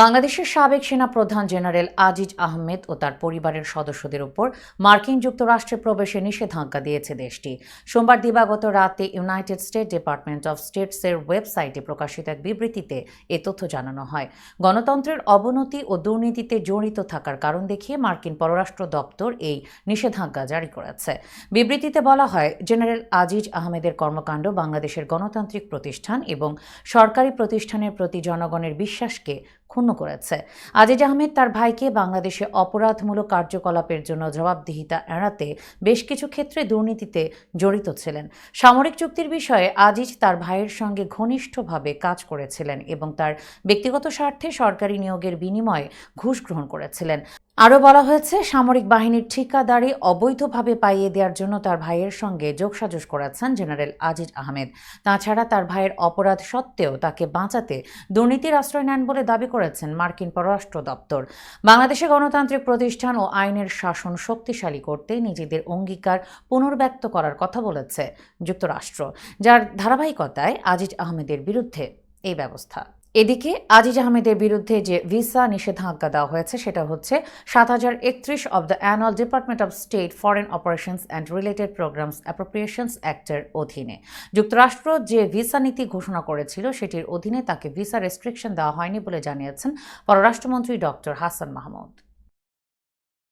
বাংলাদেশের সাবেক সেনা প্রধান জেনারেল আজিজ আহমেদ ও তার পরিবারের সদস্যদের উপর মার্কিন যুক্তরাষ্ট্রে প্রবেশে নিষেধাজ্ঞা দিয়েছে দেশটি। সোমবার দিবাগত রাতে ইউনাইটেড স্টেট ডিপার্টমেন্ট অফ স্টেটসের ওয়েবসাইটে প্রকাশিত এক বিবৃতিতে এ তথ্য জানানো হয়। গণতন্ত্রের অবনতি ও দুর্নীতিতে জড়িত থাকার কারণ দেখিয়ে মার্কিন পররাষ্ট্র দপ্তর এই নিষেধাজ্ঞা জারি করেছে। বিবৃতিতে বলা হয়, জেনারেল আজিজ আহমেদের কর্মকাণ্ড বাংলাদেশের গণতান্ত্রিক প্রতিষ্ঠান এবং সরকারি প্রতিষ্ঠানের প্রতি জনগণের বিশ্বাসকে ক্ষুণ্ণ করেছে। আজিজ আহমেদ তার ভাইকে বাংলাদেশে অপরাধমূলক কার্যকলাপের জন্য জবাবদিহিতা এড়াতে বেশ কিছু ক্ষেত্রে দুর্নীতিতে জড়িত ছিলেন। সামরিক চুক্তির বিষয়ে আজিজ তার ভাইয়ের সঙ্গে ঘনিষ্ঠভাবে কাজ করেছিলেন এবং তার ব্যক্তিগত স্বার্থে সরকারি নিয়োগের বিনিময়ে ঘুষ গ্রহণ করেছিলেন। আরও বলা হয়েছে, সামরিক বাহিনীর ঠিকাদারি অবৈধভাবে পাইয়ে দেওয়ার জন্য তার ভাইয়ের সঙ্গে যোগসাজশ করাচ্ছেন জেনারেল আজিজ আহমেদ। তাছাড়া তার ভাইয়ের অপরাধ সত্ত্বেও তাকে বাঁচাতে দুর্নীতির আশ্রয় নেন বলে দাবি করেছেন মার্কিন পররাষ্ট্র দপ্তর। বাংলাদেশে গণতান্ত্রিক প্রতিষ্ঠান ও আইনের শাসন শক্তিশালী করতে নিজেদের অঙ্গীকার পুনর্ব্যক্ত করার কথা বলেছে যুক্তরাষ্ট্র। যার ধারাবাহিকতায় আজিজ আহমেদের বিরুদ্ধে এই ব্যবস্থা। এদিকে আজিজ আহমেদের বিরুদ্ধে যে ভিসা নিষেধাজ্ঞা দেওয়া হয়েছে, সেটা হচ্ছে সাত হাজার একত্রিশ of the annual department of state foreign operations and related programs appropriations অ্যাক্টের অধীনে। যুক্তরাষ্ট্র যে ভিসা নীতি ঘোষণা করেছিল, সেটির অধীনে তাকে ভিসা রেস্ট্রিকশন দেওয়া হয়নি বলে জানিয়েছেন পররাষ্ট্রমন্ত্রী ডক্টর হাসান মাহমুদ।